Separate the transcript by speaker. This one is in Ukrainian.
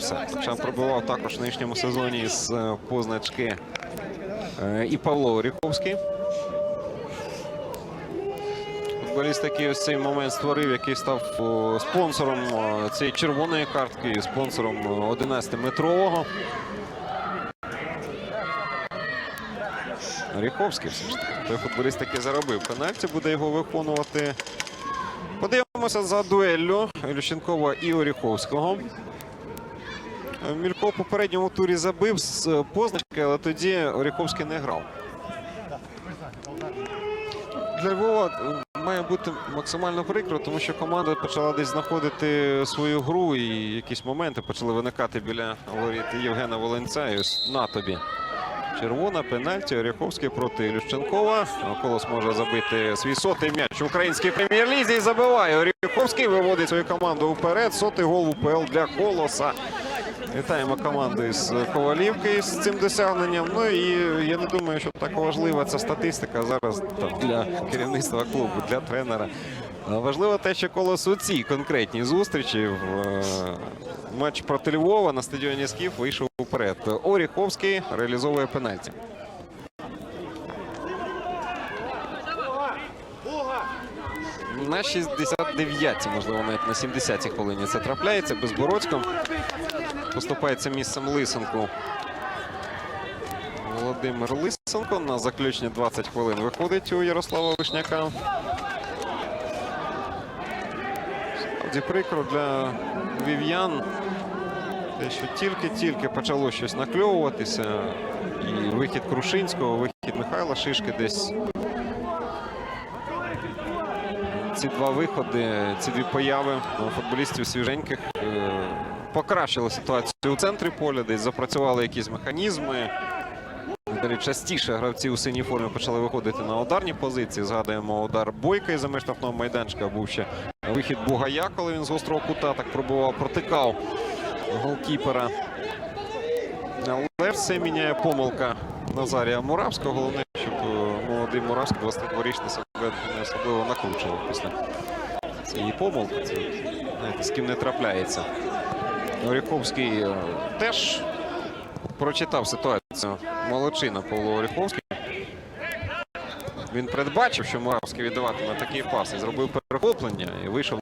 Speaker 1: все. Хоча пробував також в нинішньому сезоні з е, позначки е, і Павло Оріховський. Футболіст, який ось цей момент створив, який став спонсором цієї червоної картки, спонсором 11-метрового. Оріховський все ж таки. Той футболіст, який заробив пенальті, буде його виконувати. Подивимося за дуеллю Ілющенкова і Оріховського. Мілько в попередньому турі забив з позначки, але тоді Оріховський не грав. Для Львова е, має бути максимально прикро, тому що команда почала десь знаходити свою гру і якісь моменти почали виникати біля воріт Євгена Волинця. І ось на тобі. Червона, пенальті, Оріховський проти Ілющенкова. Колос може забити свій сотий м'яч в українській прем'єр-лізі і забиває. Оріховський виводить свою команду вперед. Сотий гол УПЛ для Колоса. Вітаємо команду із Ковалівки з цим досягненням. Ну і я не думаю, що так важлива ця статистика зараз для керівництва клубу, для тренера. Важливо те, що колос у цій конкретній зустрічі в е, матч проти Львова на стадіоні Скіф вийшов вперед. Оріховський реалізовує пенальті. На 69-й, можливо, навіть на 70-й хвилині це трапляється. Безбородько поступається місцем Лисенку. Володимир Лисенко на заключні 20 хвилин виходить у Ярослава Вишняка. Справді прикро для вів'ян. Те, що тільки-тільки почало щось накльовуватися. І вихід Крушинського, вихід Михайла Шишки десь. Ці два виходи, ці дві появи футболістів свіженьких е, покращили ситуацію у центрі поля, десь запрацювали якісь механізми. Далі частіше гравці у синій формі почали виходити на ударні позиції. Згадуємо удар Бойка із за штрафного майданчика. Був ще вихід Бугая, коли він з гострого кута так пробував, протикав голкіпера. Але все міняє помилка Назарія Муравського. Головне, щоб е, молодий Муравський 22-річний себе не особливо накручував після цієї помилка. Це знаєте, з ким не трапляється. Оріховський е, теж прочитав ситуацію. Молодчина Павло Оріховський. Він передбачив, що Муравський віддаватиме такий пас і зробив перехоплення і вийшов